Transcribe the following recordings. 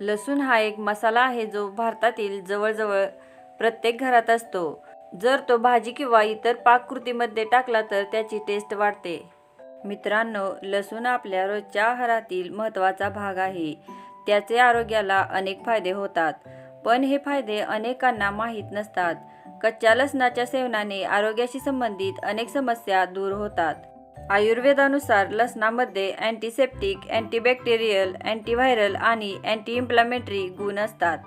लसूण हा एक मसाला आहे जो भारतातील जवळजवळ प्रत्येक घरात असतो. जर तो भाजी किंवा इतर पाककृतीमध्ये टाकला तर त्याची टेस्ट वाढते. मित्रांनो लसूण आपल्या रोजच्या आहारातील महत्त्वाचा भाग आहे. त्याचे आरोग्याला अनेक फायदे होतात. पण हे फायदे अनेकांना माहीत नसतात. कच्च्या लसणाच्या सेवनाने आरोग्याशी संबंधित अनेक समस्या दूर होतात. आयुर्वेदानुसार लसणामध्ये अँटीसेप्टिक अँटीबॅक्टेरियल अँटीव्हायरल आणि अँटी इन्फ्लामेटरी गुण असतात.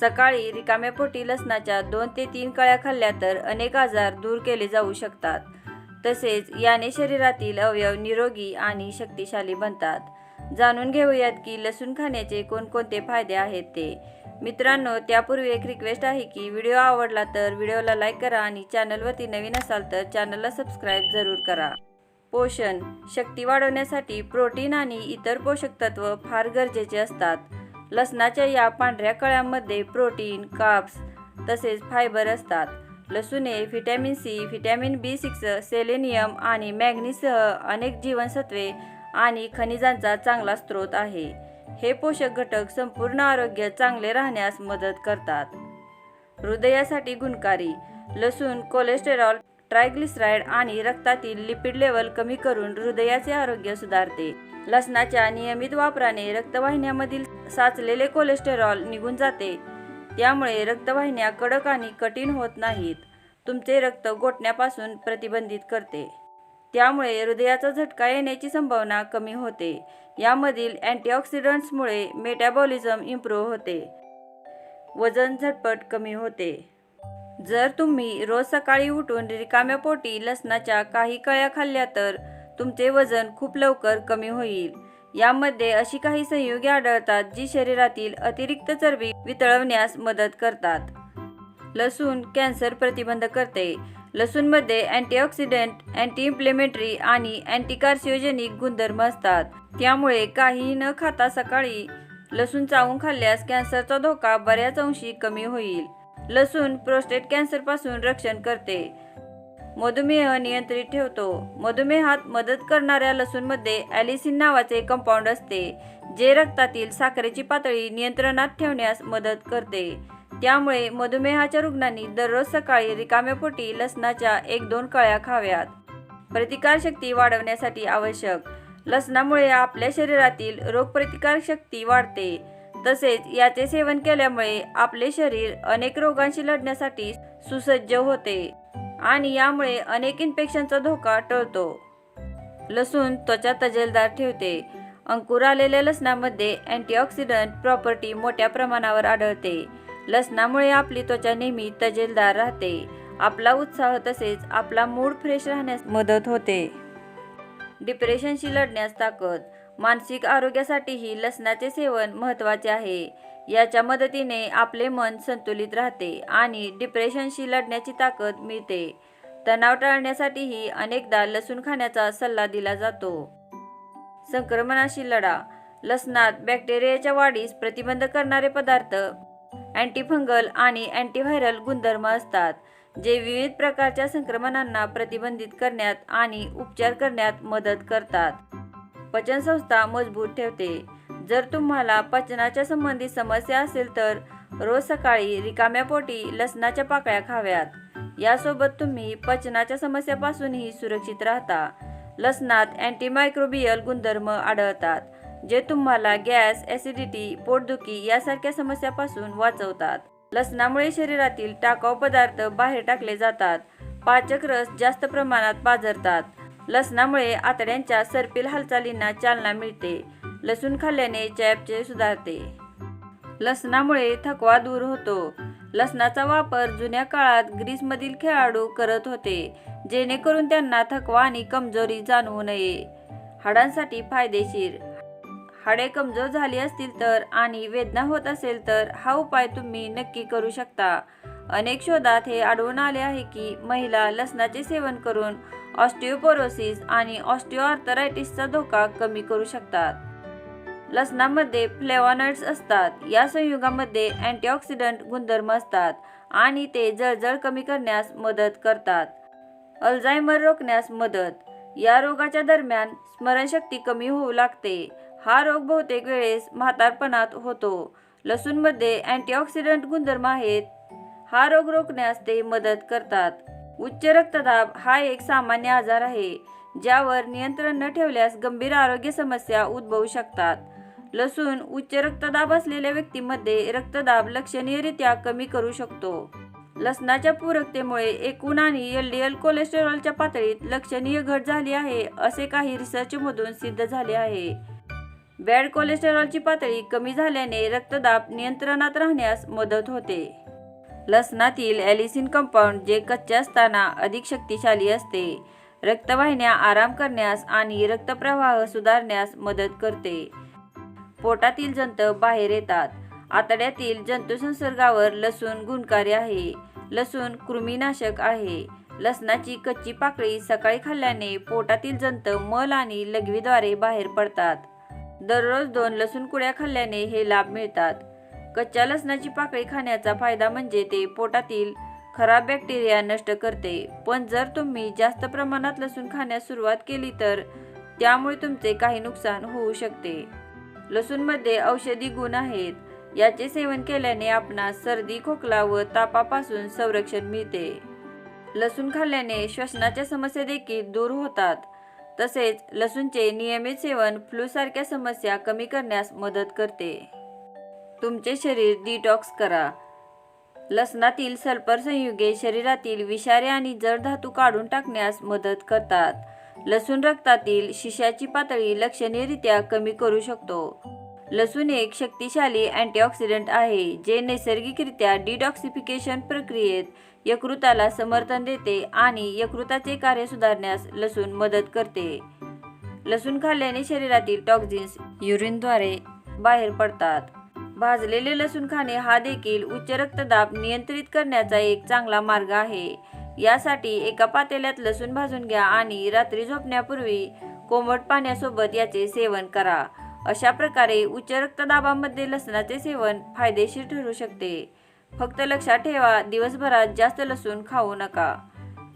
सकाळी रिकाम्या पोटी लसणाच्या दोन ते तीन कळ्या खाल्ल्या तर अनेक आजार दूर केले जाऊ शकतात. तसेच याने शरीरातील अवयव निरोगी आणि शक्तिशाली बनतात. जाणून घेऊयात की लसूण खाण्याचे कोणकोणते फायदे आहेत ते. मित्रांनो त्यापूर्वी एक रिक्वेस्ट आहे की व्हिडिओ आवडला तर व्हिडिओला लाईक करा आणि चॅनलवरती नवीन असाल तर चॅनलला सबस्क्राईब जरूर करा. पोषण शक्ती वाढवण्यासाठी प्रोटीन आणि इतर पोषक तत्व फार गरजेचे असतात. लसणाच्या या पांढऱ्या कळ्यांमध्ये प्रोटीन काप्स तसेच फायबर असतात. लसूण हे vitamin C vitamin B six selenium आणि मॅग्नीसह अनेक जीवनसत्वे आणि खनिजांचा चांगला स्रोत आहे. हे पोषक घटक संपूर्ण आरोग्य चांगले राहण्यास मदत करतात. हृदयासाठी गुणकारी लसूण कोलेस्टेरॉल ट्रायग्लिसराईड आणि रक्तातील लिपिड लेवल कमी करून हृदयाचे आरोग्य सुधारते. लसणाच्या नियमित वापराने रक्तवाहिन्यामधील साचलेले कोलेस्टेरॉल निघून जाते. त्यामुळे रक्तवाहिन्या कडक आणि कठीण होत नाहीत. तुमचे रक्त गोठण्यापासून प्रतिबंधित करते. त्यामुळे हृदयाचा झटका येण्याची संभावना कमी होते. यामधील अँटीऑक्सिडंट्समुळे मेटॅबॉलिझम इम्प्रूव्ह होते. वजन झटपट कमी होते. जर तुम्ही रोज सकाळी उठून रिकाम्या पोटी लसणाच्या काही कळ्या खाल्ल्या तर तुमचे वजन खूप लवकर कमी होईल. यामध्ये अशी काही संयुगे आढळतात जी शरीरातील अतिरिक्त चरबी वितळवण्यास मदत करतात. लसूण कॅन्सर प्रतिबंध करते. लसूणमध्ये अँटीऑक्सिडंट अँटी इम्प्लेमेंटरी आणि अँटीकार्सिओजेनिक गुणधर्म असतात. त्यामुळे काही न खाता सकाळी लसूण चावून खाल्ल्यास कॅन्सरचा धोका बऱ्याच अंशी कमी होईल. लसूण प्रोस्टेट कॅन्सरपासून रक्षण करते. मधुमेह नियंत्रित ठेवतो. मधुमेहात मदत करणाऱ्या लसूणमध्ये ॲलिसिन नावाचे कंपाऊंड असते जे रक्तातील साखरेची पातळी नियंत्रणात ठेवण्यास मदत करते. त्यामुळे मधुमेहाच्या रुग्णांनी दररोज सकाळी रिकाम्या पोटी लसणाच्या एक दोन कळ्या खाव्यात. प्रतिकारशक्ती वाढवण्यासाठी आवश्यक. लसणामुळे आपल्या शरीरातील रोगप्रतिकारशक्ती वाढते. तसेच याचे सेवन केल्यामुळे आपले शरीर अनेक रोगांशी लढण्यासाठी सुसज्ज होते आणि यामुळे अनेक इन्फेक्शनचा धोका टळतो. लसूण त्वचा तजेलदार ठेवते. अंकुर आलेल्या लसणामध्ये अँटीऑक्सिडंट प्रॉपर्टी मोठ्या प्रमाणावर आढळते. लसणामुळे आपली त्वचा नेहमी तजेलदार राहते. आपला उत्साह तसेच आपला मूड फ्रेश राहण्यास मदत होते. डिप्रेशनशी लढण्यास ताकद. मानसिक आरोग्यासाठीही लसणाचे सेवन महत्त्वाचे आहे. याच्या मदतीने आपले मन संतुलित राहते आणि डिप्रेशनशी लढण्याची ताकद मिळते. तणाव टाळण्यासाठीही अनेकदा लसूण खाण्याचा सल्ला दिला जातो. संक्रमणाशी लढा. लसणात बॅक्टेरियाच्या वाढीस प्रतिबंध करणारे पदार्थ अँटीफंगल आणि अँटीव्हायरल गुणधर्म असतात जे विविध प्रकारच्या संक्रमणांना प्रतिबंधित करण्यात आणि उपचार करण्यात मदत करतात. पचनसंस्था मजबूत ठेवते. जर तुम्हाला पचनाच्या संबंधित समस्या असेल तर रोज सकाळी रिकाम्या पोटी लसणाच्या पाकळ्या खाव्यात. यासोबत तुम्ही पचनाच्या समस्यापासूनही सुरक्षित राहता. लसणात अँटीमायक्रोबियल गुणधर्म आढळतात जे तुम्हाला गॅस ॲसिडिटी पोटदुखी यासारख्या समस्यापासून वाचवतात. लसणामुळे शरीरातील टाकाऊ पदार्थ बाहेर टाकले जातात. पाचक रस जास्त प्रमाणात पाझरतात. लसणामुळे आतड्यांच्या सर्पिल हालचालींना चालना मिळते. लसूण खाल्ल्याने चयापचय सुधारते. लसणामुळे थकवा दूर होतो. लसणाचा वापर जुन्या काळात ग्रीसमधील खेळाडू करत होते जेणेकरून त्यांना थकवा आणि कमजोरी जाणवू नये. हाडांसाठी फायदेशीर. हाडे कमजोर झाली असतील तर आणि वेदना होत असेल तर हा उपाय तुम्ही नक्की करू शकता. अनेक शोधात हे आढळून आले आहे की महिला लसणाचे सेवन करून ऑस्टिओपोरोसिस आणि ऑस्टिओआर्थरायटिसचा धोका कमी करू शकतात. लसणामध्ये फ्लेवॉनॉइड्स असतात. या संयुगामध्ये अँटीऑक्सिडंट गुणधर्म असतात आणि ते जळजळ कमी करण्यास मदत करतात. अल्झायमर रोखण्यास मदत. या रोगाच्या दरम्यान स्मरणशक्ती कमी होऊ लागते. हा रोग बहुतेक वेळेस म्हातारपणात होतो. लसूणमध्ये अँटीऑक्सिडंट गुणधर्म आहेत. हा रोग रोखण्यास ते मदत करतात. उच्च रक्तदाब हा एक सामान्य आजार आहे ज्यावर नियंत्रण न ठेवल्यास गंभीर आरोग्य समस्या उद्भवू शकतात. लसूण उच्च रक्तदाब असलेल्या व्यक्तीमध्ये रक्तदाब लक्षणीयरित्या कमी करू शकतो. लसणाच्या पूरकतेमुळे एकूण आणि एल डी एल कोलेस्टेरॉलच्या पातळीत लक्षणीय घट झाली आहे असे काही रिसर्चमधून सिद्ध झाले आहे. बॅड कोलेस्टेरॉलची पातळी कमी झाल्याने रक्तदाब नियंत्रणात राहण्यास मदत होते. लसणातील ॲलिसिन कंपाऊंड जे कच्चे असताना अधिक शक्तिशाली असते. रक्तवाहिन्या आराम करण्यास आणि रक्तप्रवाह सुधारण्यास मदत करते. पोटातील जंत बाहेर येतात. आतड्यातील जंतुसंसर्गावर लसूण गुणकारी आहे. लसूण कृमीनाशक आहे. लसणाची कच्ची पाकळी सकाळी खाल्ल्याने पोटातील जंत मल आणि लघवीद्वारे बाहेर पडतात. दररोज दोन लसूण कुड्या खाल्ल्याने हे लाभ मिळतात. कच्च्या लसणाची पाकळी खाण्याचा फायदा म्हणजे ते पोटातील खराब बॅक्टेरिया नष्ट करते. पण जर तुम्ही जास्त प्रमाणात लसूण खाण्यास सुरुवात केली तर त्यामुळे तुमचे काही नुकसान होऊ शकते. लसूणमध्ये औषधी गुण आहेत. याचे सेवन केल्याने आपणास सर्दी खोकला व तापापासून संरक्षण मिळते. लसूण खाल्ल्याने श्वसनाच्या समस्या देखील दूर होतात. तसेच लसूणचे नियमित सेवन फ्लूसारख्या समस्या कमी करण्यास मदत करते. तुमचे शरीर डिटॉक्स करा. लसणातील सल्फर संयुगे शरीरातील विषारे आणि जड धातू काढून टाकण्यास मदत करतात. लसूण रक्तातील शिशाची पातळी लक्षणीयरित्या कमी करू शकतो. लसूण एक शक्तिशाली अँटीऑक्सिडंट आहे जे नैसर्गिकरित्या डिटॉक्सिफिकेशन प्रक्रियेत यकृताला समर्थन देते आणि यकृताचे कार्य सुधारण्यास लसूण मदत करते. लसूण खाल्ल्याने शरीरातील टॉक्झिन्स युरिनद्वारे बाहेर पडतात. भाजलेले लसूण खाणे हा देखील उच्च रक्तदाब नियंत्रित करण्याचा एक चांगला मार्ग आहे. यासाठी एका पातेल्यात लसूण भाजून घ्या आणि रात्री झोपण्यापूर्वी कोमट पाण्यासोबत याचे सेवन करा. अशा प्रकारे उच्च रक्तदाबामध्ये लसणाचे सेवन फायदेशीर ठरू शकते. फक्त लक्षात ठेवा दिवसभरात जास्त लसूण खाऊ नका.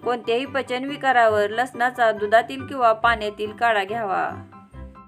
कोणत्याही पचन विकारावर लसणाचा दुधातील किंवा पाण्यातील काढा घ्यावा.